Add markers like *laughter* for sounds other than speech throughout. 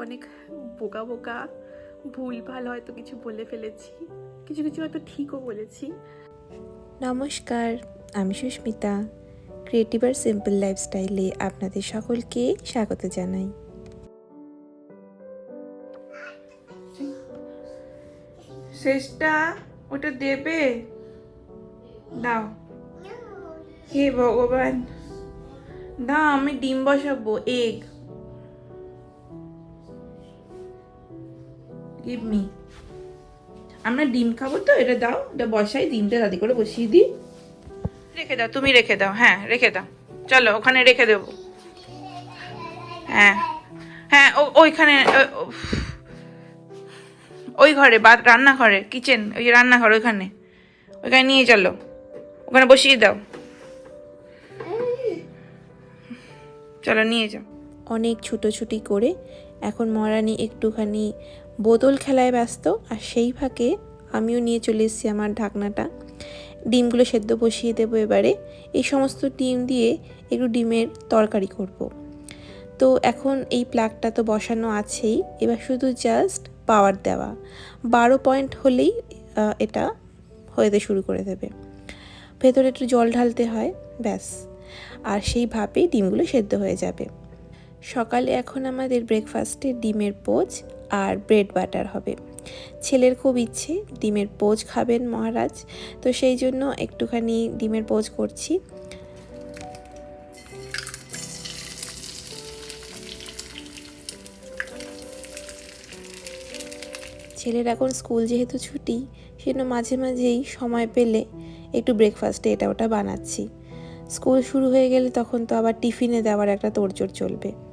অনেক বোকা বোকা ভুল ভালো হয়তো কিছু বলে ফেলেছি। কিছু কিছু হয়তো ঠিকও বলেছি। নমস্কার আমি সুস্মিতা। ক্রিয়েটিভ আর সিম্পল লাইফস্টাইলে আপনাদের সকলকে স্বাগত জানাই। শেষটা ওটা দেবে? দাও। হে ভগবান। দাও আমি ডিম বসাবো এগ গিভ মি আমরা ডিম খাব তো এটা দাও এটা বসাই ডিমটা দাদি করে বসিয়ে দিই। রেখে দাও তুমি রেখে দাও হ্যাঁ রেখে দাও। চলো ওখানে রেখে দেবো। হ্যাঁ হ্যাঁ ও ওইখানে ওই ঘরে বা রান্নাঘরে কিচেন ওই যে রান্নাঘর ওইখানে। ওইখানে নিয়ে চলো ওখানে বসিয়ে দাও। চলো নিয়ে যাও। অনেক ছুটোছুটি করে এখন মহারানী একটুখানি বোতল খেলায় ব্যস্ত, আর সেই ফাঁকে আমিও নিয়ে চলে এসেছি আমার ঢাকনাটা। ডিমগুলো সেদ্ধ বসিয়ে দেবো এবারে। এই সমস্ত ডিম দিয়ে একটু ডিমের তরকারি করব। তো এখন এই প্লাগটা তো বসানো আছেই। এবার শুধু জাস্ট পাওয়ার দেওয়া। বারো পয়েন্ট হলেই এটা হতে শুরু করে দেবে। ভেতরে একটু জল ঢালতে হয়, ব্যাস। আর সেই ভাবেই ডিমগুলো সেদ্ধ হয়ে যাবে। সকালে এখন আমাদের ব্রেকফাস্টে ডিমের পোচ আর ব্রেড বাটার হবে। ছেলের খুব ইচ্ছে, ডিমের পোজ খাবেন মহারাজ। তো সেই জন্য একটুখানি ডিমের পোজ করছি। ছেলের এখন স্কুল যেহেতু ছুটি, সেজন্য মাঝে মাঝেই সময় পেলে একটু ব্রেকফাস্টে এটা ওটা বানাচ্ছি। স্কুল শুরু হয়ে গেলে তখন তো আবার টিফিনে দেওয়ার একটা তোড়জোড় চলবে।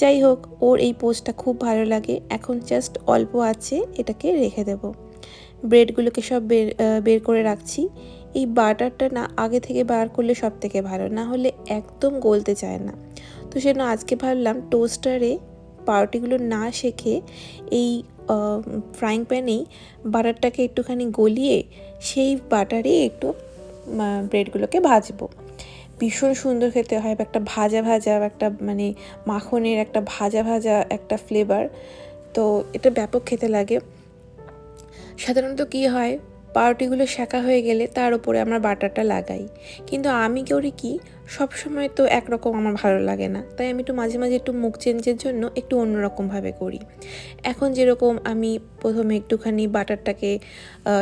যাই হোক, ওর এই পোস্টটা খুব ভালো লাগে। এখন জাস্ট অল্প আছে, এটাকে রেখে দেব। ব্রেডগুলোকে সব বের বের করে রাখছি। এই বাটারটা না আগে থেকে বার করলে সব থেকে ভালো, না হলে একদম গলতে চায় না। তো সেজন্য আজকে ভাবলাম টোস্টারে পাউরুটিগুলো না শেখে এই ফ্রাইং প্যানেই বাটারটাকে একটুখানি গলিয়ে সেই বাটারে একটু ব্রেডগুলোকে ভাজবো। ভীষণ সুন্দর খেতে হয়, বা একটা ভাজা ভাজা, বা একটা মানে মাখনের একটা ভাজা ভাজা একটা ফ্লেভার তো এটা ব্যাপক খেতে লাগে। সাধারণত কি হয়, পাউরুটিগুলো শাঁকা হয়ে গেলে তার উপরে আমরা বাটারটা লাগাই। কিন্তু আমি করি কি, সবসময় তো একরকম আমার ভালো লাগে না। তাই আমি একটু মাঝে মাঝে একটু মুখ চেঞ্জের জন্য একটু অন্যরকমভাবে করি। এখন যেরকম আমি প্রথমে একটুখানি বাটারটাকে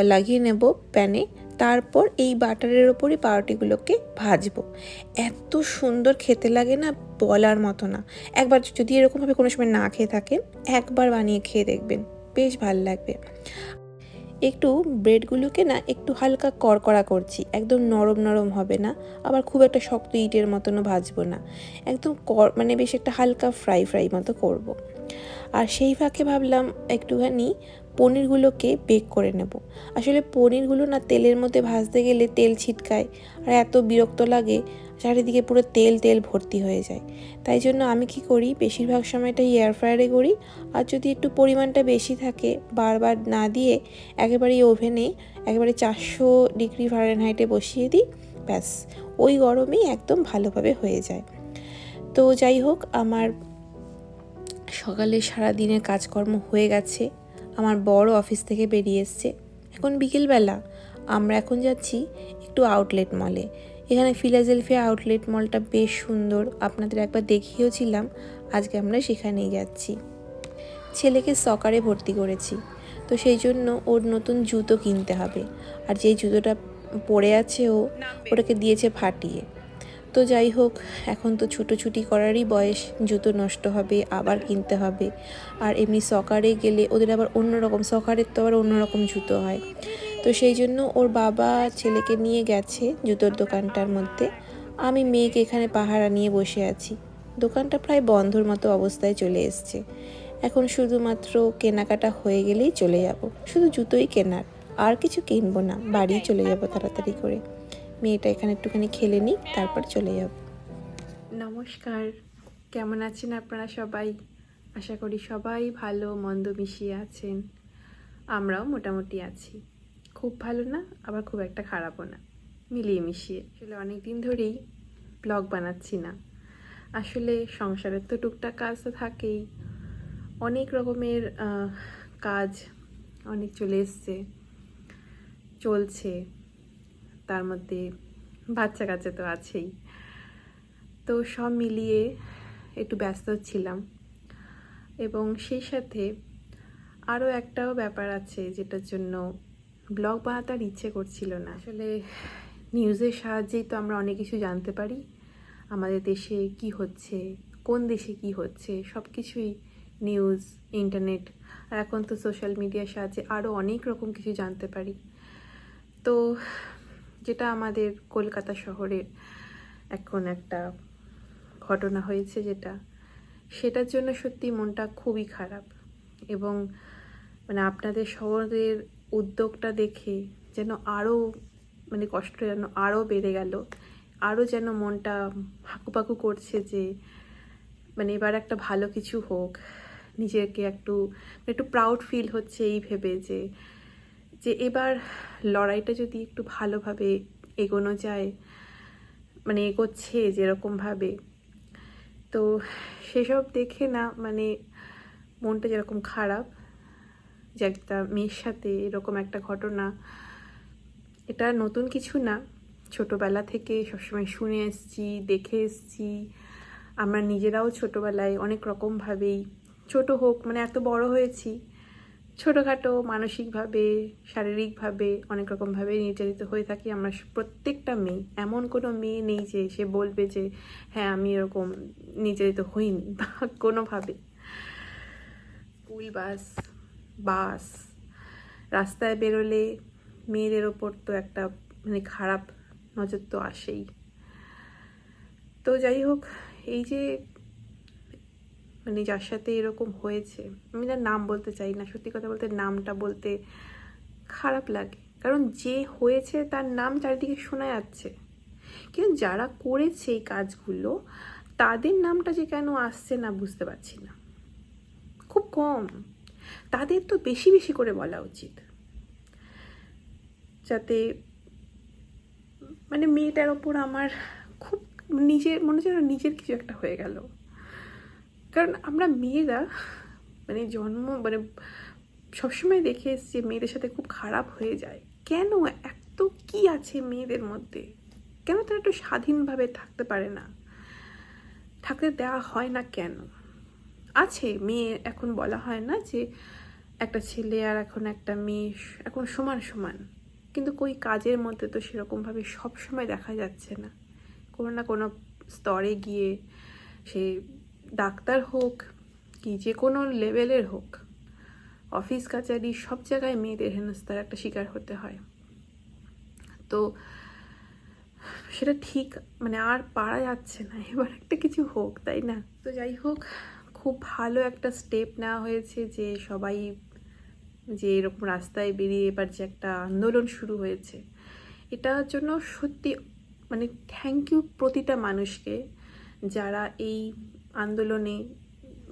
লাগিয়ে নেব প্যানে। তারপর এই বাটারের ওপরই পাউরুটিগুলোকে ভাজবো। এত সুন্দর খেতে লাগে না বলার মতো না। একবার যদি এরকমভাবে কোনো সময় না খেয়ে থাকেন, একবার বানিয়ে খেয়ে দেখবেন। বেশ ভালো লাগবে। একটু ব্রেডগুলোকে না একটু হালকা কড়কড়া করছি। একদম নরম নরম হবে না। আবার খুব একটা শক্ত ইটের মতনও ভাজবো না। একদম কর মানে বেশ একটা হালকা ফ্রাই ফ্রাই মতো করব। আর সেই ফাঁকে ভাবলাম একটুখানি পনিরগুলোকে বেক করে নেব। আসলে পনিরগুলো না তেলের মধ্যে ভাজতে গেলে তেল ছিটকায় আর এত বিরক্ত লাগে, চারিদিকে পুরো তেল তেল ভর্তি হয়ে যায়। তাই জন্য আমি কি করি, বেশিরভাগ সময়টাই এয়ার ফ্রায়ারে করি আর যদি একটু পরিমাণটা বেশি থাকে বারবার না দিয়ে একেবারেই ওভেনে একেবারে চারশো ডিগ্রি ফারেনহাইটে বসিয়ে দিই, ব্যাস, ওই গরমেই একদম ভালোভাবে হয়ে যায়। তো যাই হোক, আমার সকালে সারা দিনের কাজকর্ম হয়ে গেছে। আমার বড় অফিস থেকে বেরিয়ে এসছে। এখন বিকেলবেলা। আমরা এখন যাচ্ছি একটু আউটলেট মলে এখানে ফিলাজেলফিয়া আউটলেট মলটা বেশ সুন্দর। আপনাদের একবার দেখিয়েওছিলাম। আজকে আমরা সেখানেই যাচ্ছি। ছেলেকে সকারে ভর্তি করেছি। তো সেই জন্য ওর নতুন জুতো কিনতে হবে। আর যেই জুতোটা পরে আছে ও ওটাকে দিয়েছে ফাটিয়ে। তো যাই হোক, এখন তো ছুটোছুটি করারই বয়স। জুতো নষ্ট হবে, আবার কিনতে হবে। আর এমনি সকারে গেলে ওদের আবার অন্যরকম, সকারের তো আবার অন্যরকম জুতো হয়। তো সেই জন্য ওর বাবা ছেলেকে নিয়ে গেছে জুতোর দোকানটার মধ্যে। আমি মেয়েকে এখানে পাহারা নিয়ে বসে আছি। দোকানটা প্রায় বন্ধর মতো অবস্থায় চলে এসছে। এখন শুধুমাত্র কেনাকাটা হয়ে গেলেই চলে যাব। শুধু জুতোই কেনার, আর কিছু কিনবো না। বাড়ি চলে যাব তাড়াতাড়ি করে। মেয়েটা এখানে একটুখানি খেলে নিই, তারপর চলে যাব। নমস্কার, কেমন আছেন আপনারা সবাই? আশা করি সবাই ভালো, মন্দ মিশিয়ে আছেন। আমরাও মোটামুটি আছি। খুব ভালো না, আবার খুব একটা খারাপও না, মিলিয়ে মিশিয়ে। আসলে অনেক দিন ধরেই ব্লগ বানাচ্ছি না। আসলে সংসারের তো টুকটাক কাজ তো থাকেই। অনেক রকমের কাজ অনেক চলে এসছে, চলছে। তার মধ্যে বাচ্চা কাচ্চা তো আছেই। তো সব মিলিয়ে একটু ব্যস্ত ছিলাম। এবং সেই সাথে আরও একটাও ব্যাপার আছে যেটার জন্য ব্লগ বানাতে আর ইচ্ছে করছিল না। আসলে নিউজের সাহায্যেই তো আমরা অনেক কিছু জানতে পারি। আমাদের দেশে কি হচ্ছে, কোন দেশে কি হচ্ছে সব কিছুই নিউজ, ইন্টারনেট, আর এখন তো সোশ্যাল মিডিয়ার সাহায্যে আরও অনেক রকম কিছু জানতে পারি। তো যেটা আমাদের কলকাতা শহরের এখন একটা ঘটনা হয়েছে যেটা, সেটার জন্য সত্যি মনটা খুবই খারাপ। এবং মানে আপনাদের শহরের উদ্যোগটা দেখে যেন আরও মানে কষ্ট যেন আরও বেড়ে গেল আরও যেন মনটা হাকুপাকু করছে যে মানে এবার একটা ভালো কিছু হোক। নিজেকে একটু একটু প্রাউড ফিল হচ্ছে এই ভেবে যে যে এবার লড়াইটা যদি একটু ভালোভাবে এগোনো যায় মানে এগোচ্ছে যেরকমভাবে, তো সেসব দেখে না মানে মনটা যেরকম খারাপ যে একটা মেয়ের সাথে এরকম একটা ঘটনা, এটা নতুন কিছু না। ছোটোবেলা থেকে সবসময় শুনে এসছি, দেখে এসছি। আমরা নিজেরাও ছোটোবেলায় অনেক রকমভাবেই, ছোট হোক মানে এত বড় হয়েছি ছোটোখাটো, মানসিকভাবে, শারীরিকভাবে অনেক রকমভাবে নির্যাতিত হয়ে থাকি আমরা প্রত্যেকটা মেয়ে। এমন কোনো মেয়ে নেই যে সে বলবে যে হ্যাঁ আমি এরকম নির্যাতিত হইনি *laughs* বা কোনোভাবে। স্কুল বাস বাস, রাস্তায় বেরোলে মেয়েদের ওপর তো একটা মানে খারাপ নজর তো আসেই। তো যাই হোক, এই যে মানে যার সাথে এরকম হয়েছে, আমি তার নাম বলতে চাই না, সত্যি কথা বলতে নামটা বলতে খারাপ লাগে। কারণ যে হয়েছে তার নাম চারিদিকে শোনা যাচ্ছে। কিন্তু যারা করেছে এই কাজগুলো, তাদের নামটা যে কেন আসছে না বুঝতে পারছি না। খুব কম। তাদের তো বেশি বেশি করে বলা উচিত। যাতে মানে মেয়েটার ওপর আমার খুব নিজের মনে হচ্ছে নিজের কিছু একটা হয়ে গেল। কারণ আমরা মেয়েরা মানে জন্ম মানে সবসময় দেখে এসছি মেয়েদের সাথে খুব খারাপ হয়ে যায়। কেন? এত কি আছে মেয়েদের মধ্যে? কেন তারা একটু স্বাধীনভাবে থাকতে পারে না? থাকতে দেওয়া হয় না কেন? আছে, মেয়ে এখন বলা হয় না যে একটা ছেলে আর এখন একটা মেয়ে এখন সমান সমান। কিন্তু কই কাজের মধ্যে তো সেরকমভাবে সব সময় দেখা যাচ্ছে না। কোনো না কোনো স্তরে গিয়ে সে ডাক্তার হোক কি যে কোনো লেভেলের হোক, অফিস, কাচারি সব জায়গায় মেয়েদের হেনস্থার একটা শিকার হতে হয়। তো সেটা ঠিক মানে আর পারা যাচ্ছে না, এবার একটা কিছু হোক, তাই না? তো যাই হোক, খুব ভালো একটা স্টেপ নেওয়া হয়েছে যে সবাই যে এরকম রাস্তায় বেরিয়ে এবার যে একটা আন্দোলন শুরু হয়েছে, এটার জন্য সত্যি মানে থ্যাংক ইউ প্রতিটা মানুষকে যারা এই আন্দোলনে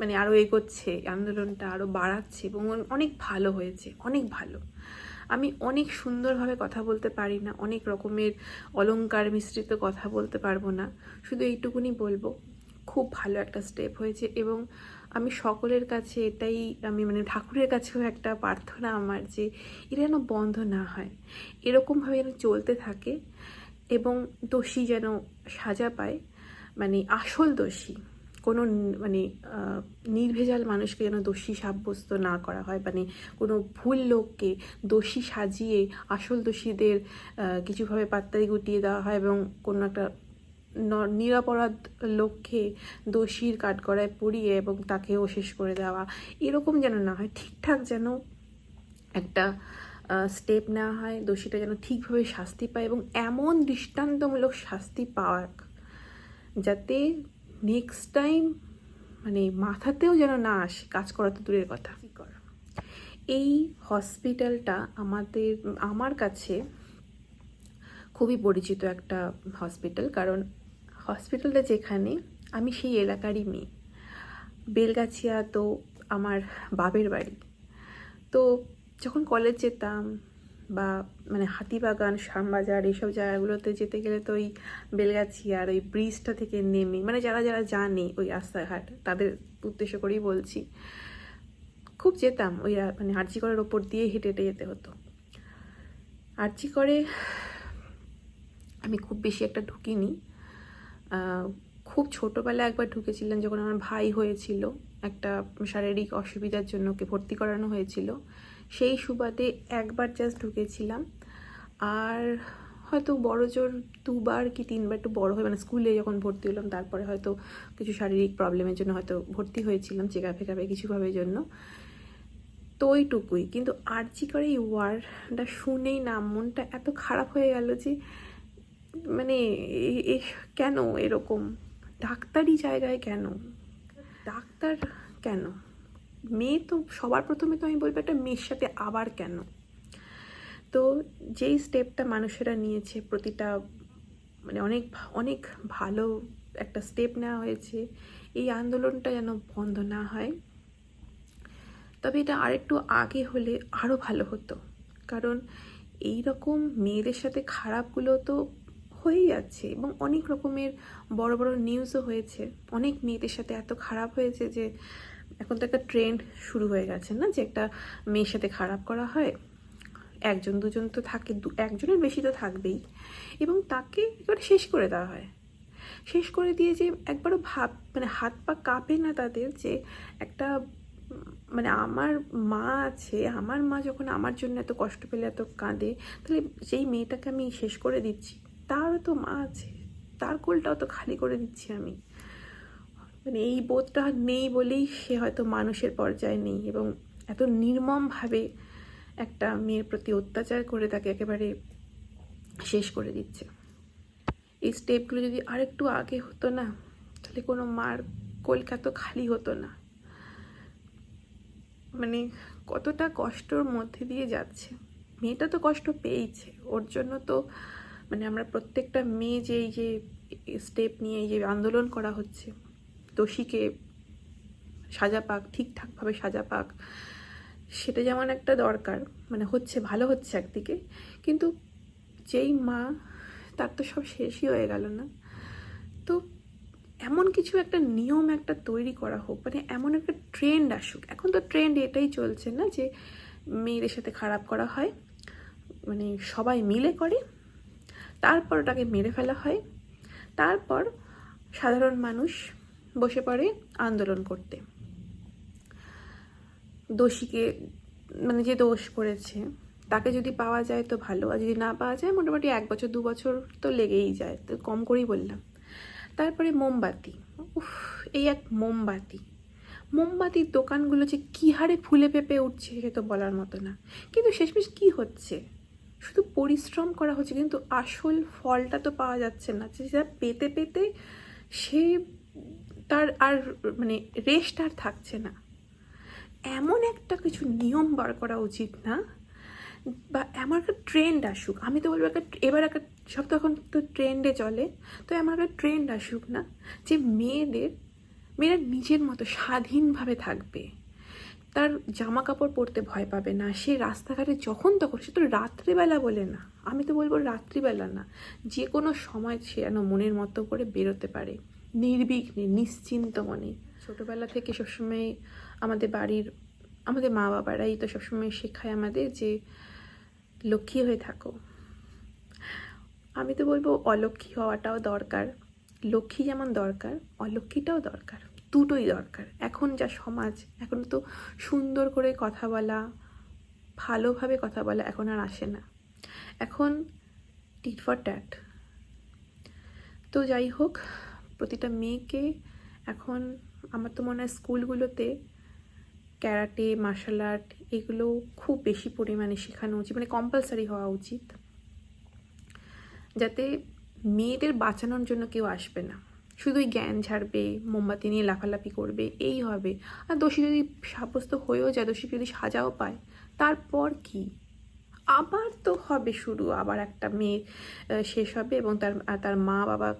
মানে আরও এগোচ্ছে আন্দোলনটা আরও বাড়াচ্ছে এবং অনেক ভালো হয়েছে, অনেক ভালো। আমি অনেক সুন্দরভাবে কথা বলতে পারি না, অনেক রকমের অলংকার মিশ্রিত কথা বলতে পারব না। শুধু এইটুকুনি বলব, খুব ভালো একটা স্টেপ হয়েছে এবং আমি সকলের কাছে এটাই, আমি মানে ঠাকুরের কাছেও একটা প্রার্থনা আমার যে এটা যেন বন্ধ না হয়, এরকমভাবে যেন চলতে থাকে এবং দোষী যেন সাজা পায় মানে আসল দোষী। কোনো মানে নির্ভেজাল মানুষকে যেন দোষী সাব্যস্ত না করা হয়। মানে কোনো ভুল লোককে দোষী সাজিয়ে আসল দোষীদের কিছুভাবে পাত্তারি গুটিয়ে দেওয়া হয় এবং কোনো একটা নিরপরাধ লোককে দোষীর কাঠগড়ায় পড়িয়ে এবং তাকেও শেষ করে দেওয়া। এরকম যেন না হয়, ঠিকঠাক যেন একটা স্টেপ নেওয়া হয়, দোষীটা যেন ঠিকভাবে শাস্তি পায় এবং এমন দৃষ্টান্তমূলক শাস্তি পাওয়াক যাতে নেক্সট টাইম মানে মাথাতেও যেন না আসে, কাজ করা তো দূরের কথা। এই হসপিটালটা আমাদের, আমার কাছে খুবই পরিচিত একটা হসপিটাল, কারণ হসপিটালটা যেখানে আমি সেই এলাকারই মেয়ে। বেলগাছিয়া তো আমার বাপের বাড়ি। তো যখন কলেজ যেতাম বা মানে হাতিবাগান, শ্যামবাজার এইসব জায়গাগুলোতে যেতে গেলে তো ওই বেলগাছিয়া আর ওই ব্রিজটা থেকে নেমে মানে যারা যারা জানে ওই রাস্তাঘাট, তাদের উদ্দেশ্য করেই বলছি, খুব যেতাম ওই মানে আর্জি করার ওপর দিয়ে হেঁটে হেঁটে যেতে হতো। আর্জি করে আমি খুব বেশি একটা ঢুকিনি। খুব ছোটোবেলায় একবার ঢুকেছিলাম যখন আমার ভাই হয়েছিল, একটা শারীরিক অসুবিধার জন্য ওকে ভর্তি করানো হয়েছিল। সেই সুবাদে একবার জাস্ট ঢুকেছিলাম। আর হয়তো বড় জোর দুবার কি তিনবার একটু বড় হয়ে মানে স্কুলে যখন ভর্তি হলাম, তারপরে হয়তো কিছু শারীরিক প্রবলেমের জন্য হয়তো ভর্তি হয়েছিলাম চেকা ফেকাপে কিছুভাবে জন্য। তো ওইটুকুই। কিন্তু আর জি করে এই ওয়ার্ডটা শুনেই না, মনটা এত খারাপ হয়ে গেল যে মানে এ কেন এরকম? ডাক্তারি জায়গায় কেন? ডাক্তার কেন? মেয়ে তো সবার প্রথমে তো আমি বলব একটা মেয়ের সাথে আবার কেন? তো যেই স্টেপটা মানুষেরা নিয়েছে, প্রতিটা মানে অনেক অনেক ভালো একটা স্টেপ নেওয়া হয়েছে, এই আন্দোলনটা যেন বন্ধ না হয়। তবে এটা আরেকটু আগে হলে আরও ভালো হতো। কারণ এই রকম মেয়েদের সাথে খারাপগুলো তো হয়েই যাচ্ছে এবং অনেক রকমের বড় বড় নিউজও হয়েছে। অনেক মেয়েদের সাথে এত খারাপ হয়েছে যে এখন তো একটা ট্রেন্ড শুরু হয়ে গেছে না, যে একটা মেয়ের সাথে খারাপ করা হয়, একজন দুজন তো থাকে, দু- একজনের বেশি তো থাকবেই। এবং তাকে একেবারে শেষ করে দেওয়া হয়। শেষ করে দিয়ে যে একবারও ভাব মানে হাত পা কাঁপে না তাদের যে একটা মানে আমার মা আছে, আমার মা যখন আমার জন্য এত কষ্ট পেলে, এত কাঁদে, তাহলে যেই মেয়েটাকে আমি শেষ করে দিচ্ছি, তারও তো মা আছে, তার কোলটাও তো খালি করে দিচ্ছি আমি। মানে এই বোধটা নেই বলেই সে হয়তো মানুষের পর্যায়ে নেই এবং এত নির্মমভাবে একটা মেয়ের প্রতি অত্যাচার করে তাকে একেবারে শেষ করে দিচ্ছে। এই স্টেপগুলো যদি আরেকটু আগে হতো না, তাহলে কোনো মার কলকাতা খালি হতো না। মানে কতটা কষ্টর মধ্যে দিয়ে যাচ্ছে। মেয়েটা তো কষ্ট পেয়েছে ওর জন্য তো মানে আমরা প্রত্যেকটা মেয়ে যে এই যে স্টেপ নিয়ে এই যে আন্দোলন করা হচ্ছে দোষীকে সাজা পাক, ঠিকঠাকভাবে সাজা পাক, সেটা যেমন একটা দরকার মানে হচ্ছে, ভালো হচ্ছে একদিকে, কিন্তু যেই মা, তার তো সব শেষই হয়ে গেল না। তো এমন কিছু একটা নিয়ম একটা তৈরি করা হোক মানে এমন একটা ট্রেন্ড আসুক। এখন তো ট্রেন্ড এটাই চলছে না যে মেয়েদের সাথে খারাপ করা হয় মানে সবাই মিলে করে, তারপর ওটাকে মেরে ফেলা হয়, তারপর সাধারণ মানুষ বসে পড়ে আন্দোলন করতে। দোষীকে মানে যে দোষ করেছে, তাকে যদি পাওয়া যায় তো ভালো, আর যদি না পাওয়া যায় মোটামুটি এক বছর, দু বছর তো লেগেই যায়, তো কম করেই বললাম। তারপরে মোমবাতি, উফ, এই এক মোমবাতি। মোমবাতির দোকানগুলো যে কী হারে ফুলে পেঁপে উঠছে সে তো বলার মতো না। কিন্তু শেষমেশ কী হচ্ছে? শুধু পরিশ্রম করা হচ্ছে, কিন্তু আসল ফলটা তো পাওয়া যাচ্ছে না। যে পেতে পেতে সে তার আর মানে রেস্ট আর থাকছে না। এমন একটা কিছু নিয়ম বার করা উচিত না, বা এমন একটা ট্রেন্ড আসুক। আমি তো বলব একটা, এবার একটা, সব তো এখন তো ট্রেন্ডে চলে, তো এমন একটা ট্রেন্ড আসুক না যে মেয়েদের, মেয়েরা নিজের মতো স্বাধীনভাবে থাকবে। তার জামা কাপড় পরতে ভয় পাবে না, সে রাস্তাঘাটে যখন তখন, সে তো রাত্রিবেলা বলে না। আমি তো বলব রাত্রিবেলা না, যে কোনো সময় সে যেন মনের মতো করে বেরোতে পারে। নির্বিঘ্নে, নিশ্চিন্ত মনে। ছোটোবেলা থেকে সবসময় আমাদের বাড়ির, আমাদের মা বাবারাই তো সবসময় শেখায় আমাদের যে লক্ষ্মী হয়ে থাকো। আমি তো বলব অলক্ষ্মী হওয়াটাও দরকার। লক্ষ্মী যেমন দরকার, অলক্ষ্মীটাও দরকার। দুটোই দরকার। এখন যা সমাজ, এখন তো সুন্দর করে কথা বলা, ভালোভাবে কথা বলা এখন আর আসে না। এখন টিট ফর ট্যাট। তো যাই হোক প্রতিটা মেয়েকে এখন আমার তো মনে হয় স্কুলগুলোতে ক্যারাটে, মার্শাল আর্ট এগুলো খুব বেশি পরিমাণে শেখানো উচিত মানে কম্পালসারি হওয়া উচিত। যাতে মেয়েদের বাঁচানোর জন্য কেউ আসবে না। শুধুই জ্ঞান ঝাড়বে, মোমবাতি নিয়ে লাফালাফি করবে, এই হবে। আর দোষী যদি সাব্যস্ত হয়েও যায়, দোষী যদি সাজাও পায়, তারপর কি? আবার তো হবে শুরু, আবার একটা মেয়ে শেষ হবে এবং তার তার মা বাবা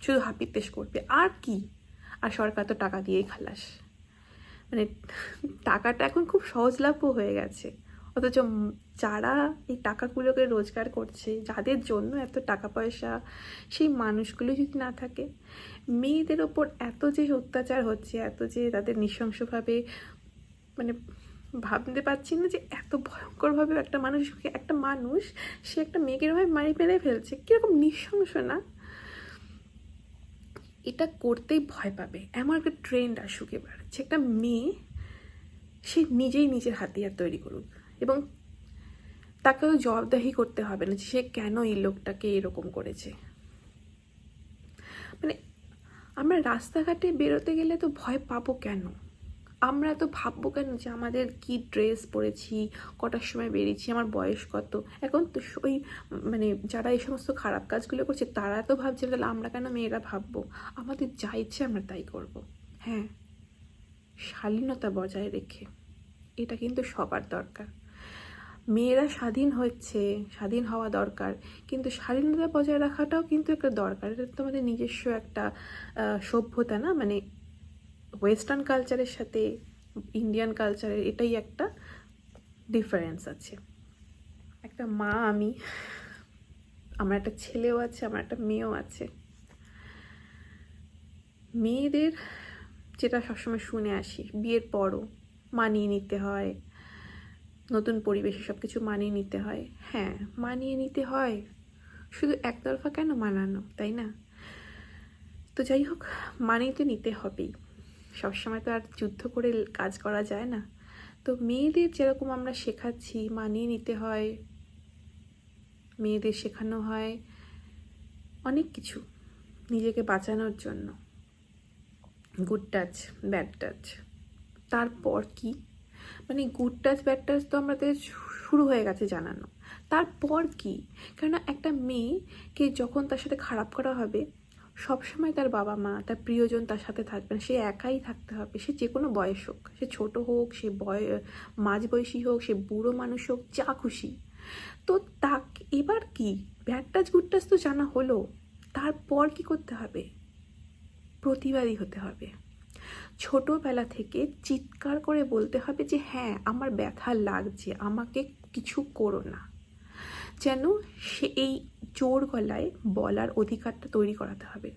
শুধু হাপিত্তেশ করবে। আর কি? আর সরকার তো টাকা দিয়েই খালাস। মানে টাকাটা এখন খুব সহজলভ্য হয়ে গেছে। অথচ যারা এই টাকাগুলোকে রোজগার করছে, যাদের জন্য এত টাকা পয়সা, সেই মানুষগুলো যদি না থাকে, মেয়েদের ওপর এত যে অত্যাচার হচ্ছে, এত যে তাদের নৃশংসভাবে মানে ভাবতে পারছি না যে এত ভয়ঙ্করভাবে একটা মানুষকে, একটা মানুষ, সে একটা মেয়েকে এরকমভাবে মারি ফেলে ফেলছে, কীরকম নৃশংস না? এটা করতেই ভয় পাবে। এমন একটা ট্রেন্ড আসুক এবার। যে একটা মেয়ে, সে নিজেই নিজের হাতিয়ার তৈরি করুক এবং তাকেও জবাবদাহি করতে হবে না যে সে কেন এই লোকটাকে এরকম করেছে। মানে আমরা রাস্তাঘাটে বেরোতে গেলে তো ভয় পাবো কেন? আমরা তো ভাববো কেন যে আমাদের কি ড্রেস পরেছি, কটার সময় বেরিয়েছি, আমার বয়স কত? এখন তো ওই মানে যারা এই সমস্ত খারাপ কাজগুলো করছে, তারা তো ভাবছে, তাহলে আমরা কেন মেয়েরা ভাববো? আমাদের যা ইচ্ছে আমরা তাই করব। হ্যাঁ শালীনতা বজায় রেখে। এটা কিন্তু সবার দরকার। মেয়েরা স্বাধীন হচ্ছে, স্বাধীন হওয়া দরকার। কিন্তু স্বাধীনতা বজায় রাখাটাও কিন্তু একটা দরকার। এটা তোমাদের নিজস্ব একটা সভ্যতা না? মানে ওয়েস্টার্ন কালচারের সাথে ইন্ডিয়ান কালচারের এটাই একটা ডিফারেন্স আছে। একটা মা আমি, আমার একটা ছেলেও আছে, আমার একটা মেয়েও আছে। মেয়েদের যেটা সবসময় শুনে আসি, বিয়ের পরও মানিয়ে নিতে হয়, নতুন পরিবেশে সব কিছু মানিয়ে নিতে হয়। হ্যাঁ মানিয়ে নিতে হয়। শুধু একতরফা কেন মানানো, তাই না? তো যাই হোক, মানিয়ে তো নিতে হবেই। সবসময় তো আর যুদ্ধ করে কাজ করা যায় না। তো মেয়েদের যেরকম আমরা শেখাচ্ছি, মানিয়ে নিতে হয়, মেয়েদের শেখানো হয় অনেক কিছু নিজেকে বাঁচানোর জন্য। গুড টাচ ব্যাড টাচ তারপর কি? মানে গুড টাচ ব্যাড টাচ তো আমাদের শুরু হয়ে গেছে জানানো। তারপর কি? কেননা একটা মেয়েকে যখন তার সাথে খারাপ করা হবে সবসময় তার বাবা মা, তার প্রিয়জন তার সাথে থাকবে না। সে একাই থাকতে হবে। সে যে কোনো বয়স হোক, সে ছোট হোক, সে বয়, মাঝবয়সী হোক, সে বুড়ো মানুষ হোক, যা খুশি। তো তাক, এবার কি? ব্যাড টাচ গুড টাচ তো জানা হলো। তারপর কি করতে হবে? প্রতিবাদী হতে হবে। ছোটোবেলা থেকে চিৎকার করে বলতে হবে যে হ্যাঁ আমার ব্যথা লাগছে, আমাকে কিছু করো না। যেন সে এই জোর গলায় বলার অধিকারটা তৈরি করাতে হবে।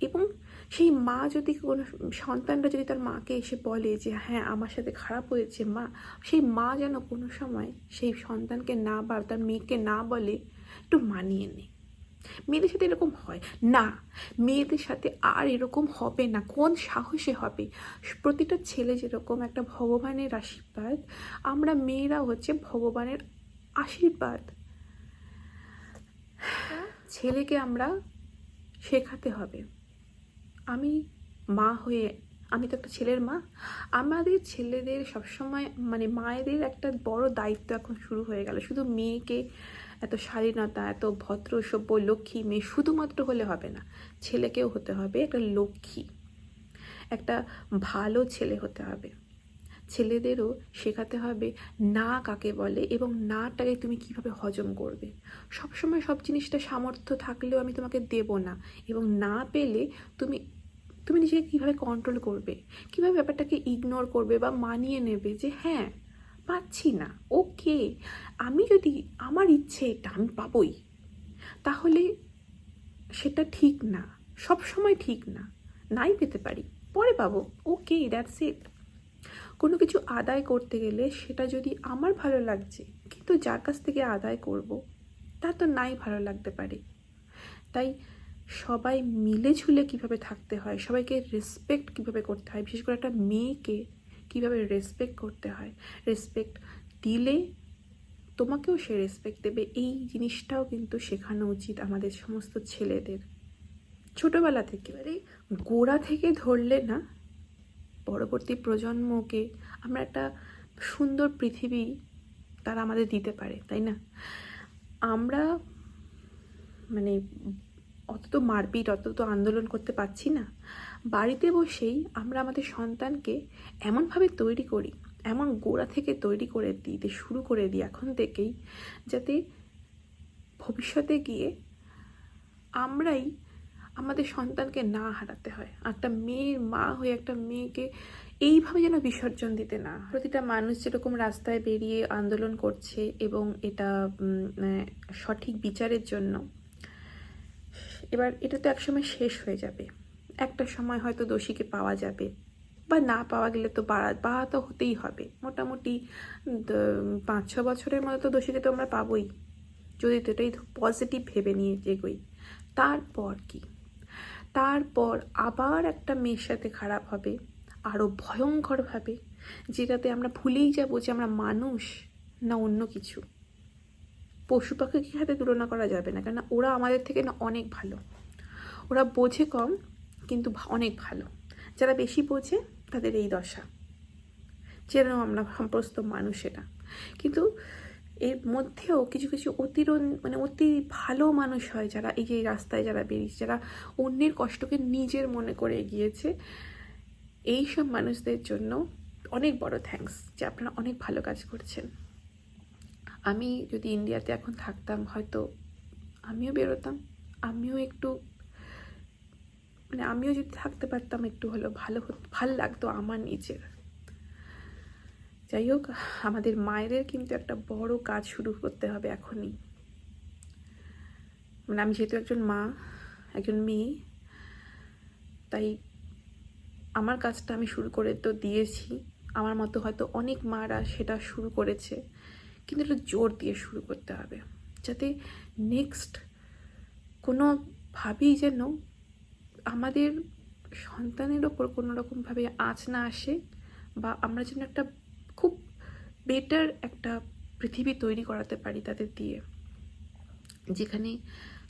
এবং সেই মা যদি কোনো সন্তানরা যদি তার মাকে এসে বলে যে হ্যাঁ আমার সাথে খারাপ হয়েছে, মা। সেই মা যেন কোনো সময় সেই সন্তানকে না বা, তার মেয়েকে না বলে, একটু মানিয়ে নে মেয়েদের সাথে এরকম হয়? না। মেয়েদের সাথে আর এরকম হবে না। কোন সাহসে হবে? প্রতিটা ছেলে যেরকম একটা ভগবানের আশীর্বাদ, আমরা মেয়েরা হচ্ছে ভগবানের আশীর্বাদ। ছেলেকে আমরা শেখাতে হবে। আমি মা হয়ে, আমি তো একটা ছেলের মা। আমাদের ছেলেদের সবসময় মানে মায়েদের একটা বড় দায়িত্ব এখন শুরু হয়ে গেল। শুধু মেয়েকে এত স্বাধীনতা এত ভদ্র, সভ্য, লক্ষ্মী মেয়ে শুধুমাত্র হলে হবে না, ছেলেকেও হতে হবে। একটা লক্ষ্মী, একটা ভালো ছেলে হতে হবে। ছেলেদেরও শেখাতে হবে না কাকে বলে এবং নাটাকে তুমি কীভাবে হজম করবে। সবসময় সব জিনিসটা সামর্থ্য থাকলেও আমি তোমাকে দেব না এবং না পেলে তুমি তুমি নিজেকে কীভাবে কন্ট্রোল করবে? কীভাবে ব্যাপারটাকে ইগনোর করবে বা মানিয়ে নেবে যে হ্যাঁ পাচ্ছি না ওকে আমি যদি আমার ইচ্ছে এটা আমি পাবই, তাহলে সেটা ঠিক না সব সময় ঠিক না, নাই পেতে পারি, পরে পাবো ওকে দ্যাটস ইট কোনো কিছু আদায় করতে গেলে সেটা যদি আমার ভালো লাগছে, কিন্তু যার কাছ থেকে আদায় করব তা তো নাই ভালো লাগতে পারে। তাই সবাই মিলে ঝুলে কীভাবে থাকতে হয়, সবাইকে রেসপেক্ট কীভাবে করতে হয়, বিশেষ করে একটা মেয়েকে কীভাবে রেসপেক্ট করতে হয় রেসপেক্ট দিলে তোমাকেও সে রেসপেক্ট দেবে, এই জিনিসটাও কিন্তু শেখানো উচিত আমাদের সমস্ত ছেলেদের। ছোটোবেলা থেকে এবারে গোড়া থেকে ধরলে না পরবর্তী প্রজন্মকে আমরা একটা সুন্দর পৃথিবী তারা আমাদের দিতে পারে, তাই না? আমরা মানে অত তো মারপিট, অত তো আন্দোলন করতে পারছি না। বাড়িতে বসেই আমরা আমাদের সন্তানকে এমনভাবে তৈরি করি, এমন গোড়া থেকে তৈরি করে দিতে শুরু করে দিই এখন থেকেই, যাতে ভবিষ্যতে গিয়ে আমরাই আমাদের সন্তানকে না হারাতে হয়। একটা মেয়ের মা হয়ে একটা মেয়েকে এইভাবে যেন বিসর্জন দিতে না প্রতিটা মানুষ যেরকম রাস্তায় বেরিয়ে আন্দোলন করছে এবং এটা মানে সঠিক বিচারের জন্য, এবার এটা তো একসময় শেষ হয়ে যাবে। একটা সময় হয়তো দোষীকে পাওয়া যাবে, বা না পাওয়া গেলে তো বাড়া বাড়া তো হতেই হবে। মোটামুটি পাঁচ ছ বছরের মতো তো দোষীকে তো আমরা পাবোই। যদি তো এটাই পজিটিভ ভেবে নিয়ে এগোই তারপর কি? তারপর আবার একটা মেয়ের সাথে খারাপ হবে আরও ভয়ঙ্করভাবে, যেটাতে আমরা ভুলেই যাব যে আমরা মানুষ না অন্য কিছু। পশু পাখিকে সাথে তুলনা করা যাবে না, কেননা ওরা আমাদের থেকে না অনেক ভালো। ওরা বোঝে কম, কিন্তু অনেক ভালো। যারা বেশি বোঝে, তাদের এই দশা। যেন আমরা সম্প্রস্ত মানুষেরা কিন্তু এর মধ্যেও কিছু কিছু অতিরন মানে অতি ভালো মানুষ হয় যারা এই যে রাস্তায় যারা বেরিয়েছে, যারা অন্যের কষ্টকে নিজের মনে করে এগিয়েছে। এই সব মানুষদের জন্য অনেক বড় থ্যাঙ্কস যে আপনারা অনেক ভালো কাজ করছেন। আমি যদি ইন্ডিয়াতে এখন থাকতাম, হয়তো আমিও বেরোতাম, আমিও একটু মানে আমিও যদি থাকতে পারতাম, একটু হলো ভালো হতো, ভালো লাগতো আমার নিজের। যাই হোক, আমাদের মায়েদের কিন্তু একটা বড় কাজ শুরু করতে হবে এখনই। মানে আমি যেহেতু একজন মা, একজন মেয়ে, তাই আমার কাজটা আমি শুরু করে তো দিয়েছি। আমার মতো হয়তো অনেক মারা সেটা শুরু করেছে, কিন্তু একটু জোর দিয়ে শুরু করতে হবে। যাতে নেক্সট কোনোভাবেই যেন আমাদের সন্তানের ওপর কোনো রকমভাবে আঁচ না আসে বা আমরা যেন একটা বেটার একটা পৃথিবী তৈরি করাতে পারি তাদের দিয়ে। যেখানে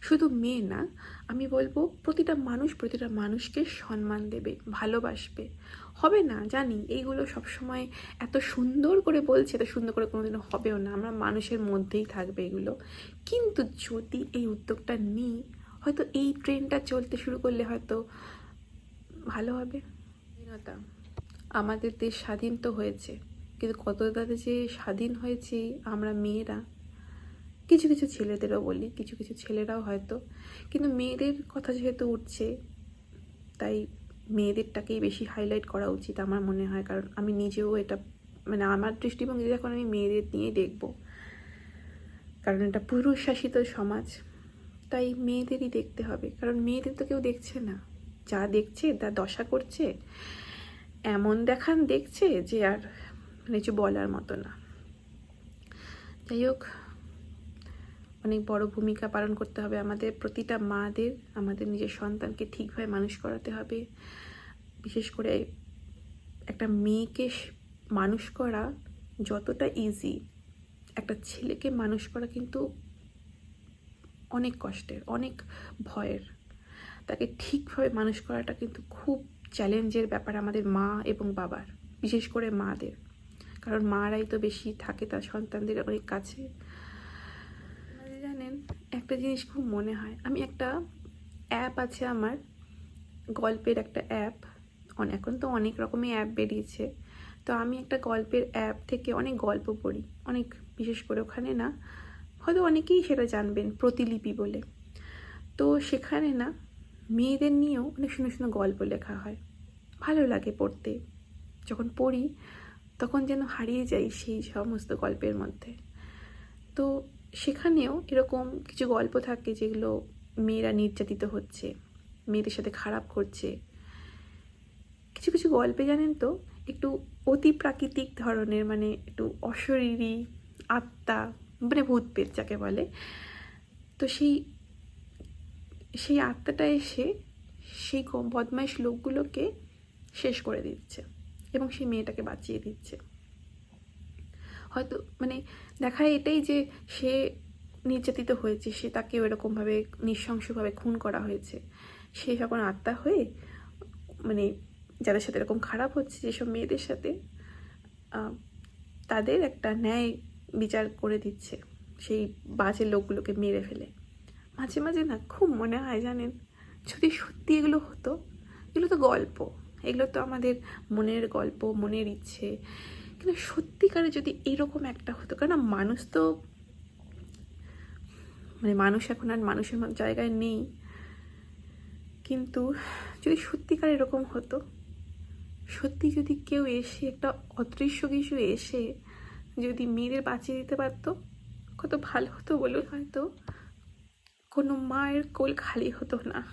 শুধু মেয়ে না, আমি বলব প্রতিটা মানুষ প্রতিটা মানুষকে সম্মান দেবে, ভালোবাসবে। হবে না, জানি, এইগুলো সবসময় এত সুন্দর করে বলছে, এত সুন্দর করে কোনোদিনও হবেও না, আমরা মানুষের মধ্যেই থাকবে এগুলো। কিন্তু যদি এই উদ্যোগটা নিই, হয়তো এই ট্রেনটা চলতে শুরু করলে হয়তো ভালো হবে। আমাদের দেশ স্বাধীন তো হয়েছে। কিন্তু কতটাতে যে স্বাধীন হয়েছি আমরা মেয়েরা, কিছু কিছু ছেলেদেরও বলি, কিছু কিছু ছেলেরাও হয়তো, কিন্তু মেয়েদের কথা যেহেতু উঠছে, তাই মেয়েদেরটাকেই বেশি হাইলাইট করা উচিত আমার মনে হয়। কারণ আমি নিজেও এটা মানে আমার দৃষ্টিভঙ্গি এখন আমি মেয়েদের নিয়েই দেখব, কারণ এটা পুরুষ শাসিত সমাজ, তাই মেয়েদেরই দেখতে হবে। কারণ মেয়েদের তো কেউ দেখছে না। যা দেখছে তা দশা করছে, এমন দেখান দেখছে যে আর কিছু বলার মতো না। যাই হোক, অনেক বড় ভূমিকা পালন করতে হবে আমাদের, প্রতিটা মাদের, আমাদের নিজের সন্তানকে ঠিকভাবে মানুষ করাতে হবে। বিশেষ করে একটা মেয়েকে মানুষ করা যতটা ইজি একটা ছেলেকে মানুষ করা কিন্তু অনেক কষ্টের, অনেক ভয়ের। তাকে ঠিকভাবে মানুষ করাটা কিন্তু খুব চ্যালেঞ্জের ব্যাপার আমাদের মা এবং বাবার, বিশেষ করে মাদের। কারণ মারাই তো বেশি থাকে তার সন্তানদের অনেক কাছে। আপনারা জানেন, একটা জিনিস খুব মনে হয়, আমি একটা অ্যাপ আছে আমার, গল্পের একটা অ্যাপ এখন তো অনেক রকমের অ্যাপ বেরিয়েছে। তো আমি একটা গল্পের অ্যাপ থেকে অনেক গল্প পড়ি, অনেক বিশেষ করে ওখানে না, হয়তো অনেকেই সেটা জানবেন, প্রতিলিপি বলে। তো সেখানে না, মেয়েদের নিয়েও অনেক সুন্দর সুন্দর গল্প লেখা হয়, ভালো লাগে পড়তে। যখন পড়ি তখন যেন হারিয়ে যাই সেই সমস্ত গল্পের মধ্যে। তো সেখানেও এরকম কিছু গল্প থাকে যেগুলো মেয়েরা নির্যাতিত হচ্ছে, মেয়েদের সাথে খারাপ করছে। কিছু কিছু গল্পে জানেন তো, একটু অতি প্রাকৃতিক ধরনের মানে একটু অশরীরী, আত্মা মানে ভূত পেট যাকে বলে। তো সেই সেই আত্মাটা এসে সেই বদমাইশ লোকগুলোকে শেষ করে দিচ্ছে। এবং সেই মেয়েটাকে বাঁচিয়ে দিচ্ছে। হয়তো মানে দেখায় এটাই যে সে নির্যাতিত হয়েছে, সে তাকে এরকমভাবে নৃশংসভাবে খুন করা হয়েছে। সে যখন আত্মা হয়ে মানে যাদের সাথে এরকম খারাপ হচ্ছে যেসব মেয়েদের সাথে তাদের একটা ন্যায় বিচার করে দিচ্ছে সেই বাজে লোকগুলোকে মেরে ফেলে। মাঝে মাঝে না খুব মনে হয় জানেন, যদি সত্যি এগুলো হতো, এগুলো তো গল্প। এগুলো তো আমাদের মনের গল্প, মনের ইচ্ছে। কিন্তু সত্যিকারে যদি এরকম একটা হতো কেন মানুষ তো মানে মানুষ এখন আর মানুষের জায়গায় নেই। কিন্তু যদি সত্যিকার এরকম হতো, সত্যি যদি কেউ এসে একটা অদৃশ্য কিছু এসে যদি মেয়েদের বাঁচিয়ে দিতে পারতো, কত ভালো হতো বলুন হয়তো। কোনো মায়ের কোল খালি হতো না।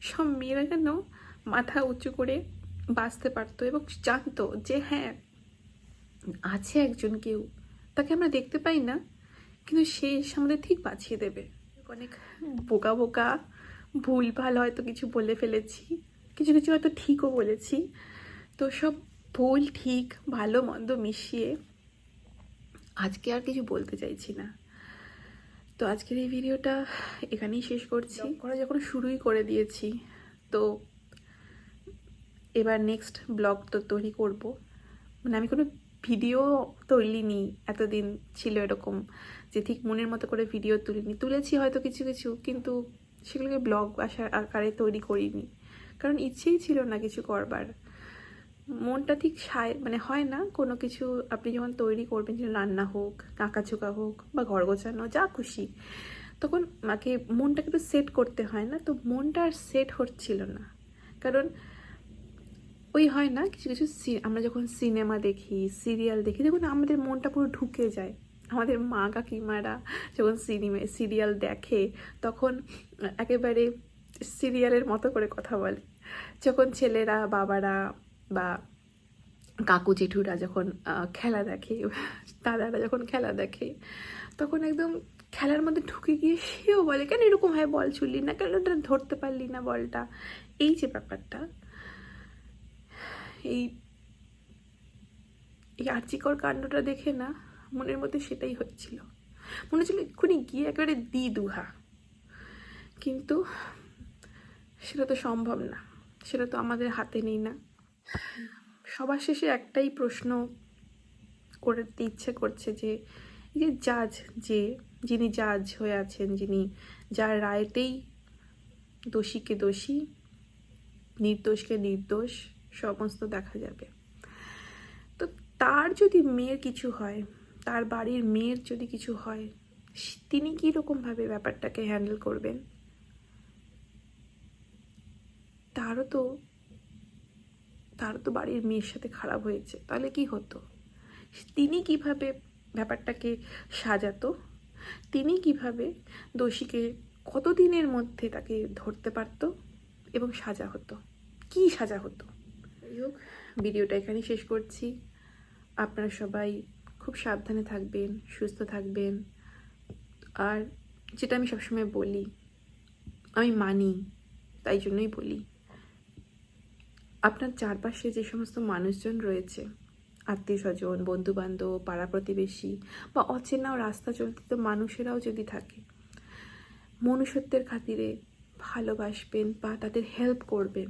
সব মেয়েরা যেন মাথা উঁচু করে বাঁচতে পারতো এবং জানতো যে হ্যাঁ আছে একজন কেউ, তাকে আমরা দেখতে পাই না, কিন্তু সে এসে আমাদের ঠিক বাঁচিয়ে দেবে। অনেক বোকা বোকা ভুল ভালো হয়তো কিছু বলে ফেলেছি, কিছু কিছু হয়তো ঠিকও বলেছি। তো সব ভুল, ঠিক, ভালো, মন্দ মিশিয়ে আজকে আর কিছু বলতে চাইছি না। তো আজকের এই ভিডিওটা এখানেই শেষ করছি। করা যখন শুরুই করে দিয়েছি, তো এবার নেক্সট ব্লগ তো তৈরি করব। মানে আমি কোনো ভিডিও তুলিনি, এতদিন ছিল এরকম যে ঠিক মনের মতো করে ভিডিও তুলিনি। তুলেছি হয়তো কিছু কিছু, কিন্তু সেগুলোকে ব্লগ আসার আকারে তৈরি করিনি। কারণ ইচ্ছেই ছিল না কিছু করবার। মনটা ঠিক সায় মানে হয় না কোনো কিছু আপনি যখন তৈরি করবেন, যেন রান্না হোক আঁকাঝোঁকা হোক বা ঘর গোছানো যা খুশি, তখন মাকে মনটাকে একটু সেট করতে হয় না, তো মনটা আর সেট হচ্ছিল না। কারণ ওই হয় না, কিছু কিছু আমরা যখন সিনেমা দেখি সিরিয়াল দেখি, দেখুন আমাদের মনটা পুরো ঢুকে যায়। আমাদের মা কাকিমারা যখন সিনেমা সিরিয়াল দেখে, তখন একেবারে সিরিয়ালের মতো করে কথা বলে। যখন ছেলেরা, বাবারা বা কাকু জেঠুরা যখন খেলা দেখে, দাদারা যখন খেলা দেখে, তখন একদম খেলার মধ্যে ঢুকে গিয়ে সেও বলে, কেন এরকম হয়? বল ছুড়লি না, কেন ধরতে পারলি না বলটা? এই যে ব্যাপারটা এই এই আর্চিকর কাণ্ডটা দেখে না মনের মধ্যে সেটাই হচ্ছিল। মনে হচ্ছিল এক্ষুনি গিয়ে একেবারে দি দুহা। কিন্তু সেটা তো সম্ভব না। সেটা তো আমাদের হাতে নেই না। সবার শেষে একটাই প্রশ্ন করে দিতে ইচ্ছে করছে যে, এই যে জাজ যে, যিনি জাজ হয়ে আছেন, যিনি যার রায়তেই দোষীকে দোষী, নির্দোষকে নির্দোষ সমস্ত দেখা যাবে। তো তার যদি মেয়ের কিছু হয়, তার বাড়ির মেয়ের যদি কিছু হয়, তিনি কীরকমভাবে ব্যাপারটাকে হ্যান্ডেল করবেন? তারও তো তারও তো বাড়ির মেয়ের সাথে খারাপ হয়েছে, তাহলে কি হতো? তিনি কীভাবে ব্যাপারটাকে সাজাতো? তিনি কীভাবে দোষীকে কতদিনের মধ্যে তাকে ধরতে পারতো এবং সাজা হতো? কি সাজা হতো? যাই হোক, ভিডিওটা এখানেই শেষ করছি। আপনারা সবাই খুব সাবধানে থাকবেন, সুস্থ থাকবেন। আর যেটা আমি সবসময় বলি, আমি মানি, তাই জন্যই বলি, আপনার চারপাশে যে সমস্ত মানুষজন রয়েছে আত্মীয় স্বজন বন্ধু বান্ধব পাড়া প্রতিবেশী বা অচেনাও রাস্তা চলতে তো মানুষেরাও যদি থাকে, মনুষ্যত্বের খাতিরে ভালোবাসবেন বা তাদের হেল্প করবেন।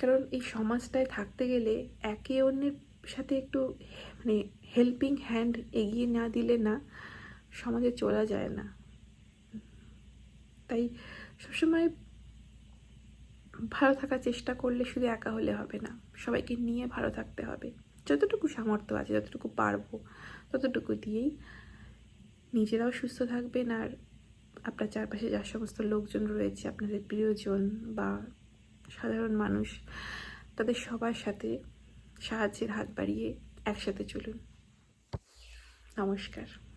কারণ এই সমাজটায় থাকতে গেলে একে অন্যের সাথে একটু মানে হেল্পিং হ্যান্ড এগিয়ে না দিলে না সমাজে চলা যায় না। তাই সবসময় ভালো থাকার চেষ্টা করলে শুধু একা হলে হবে না, সবাইকে নিয়ে ভালো থাকতে হবে। যতটুকু সামর্থ্য আছে, যতটুকু পারব, ততটুকু দিয়েই নিজেরাও সুস্থ থাকবেন। আর আপনার চারপাশে যার সমস্ত লোকজন রয়েছে, আপনাদের প্রিয়জন বা সাধারণ মানুষ তাদের সবার সাথে সাহায্যের হাত বাড়িয়ে একসাথে চলুন। নমস্কার।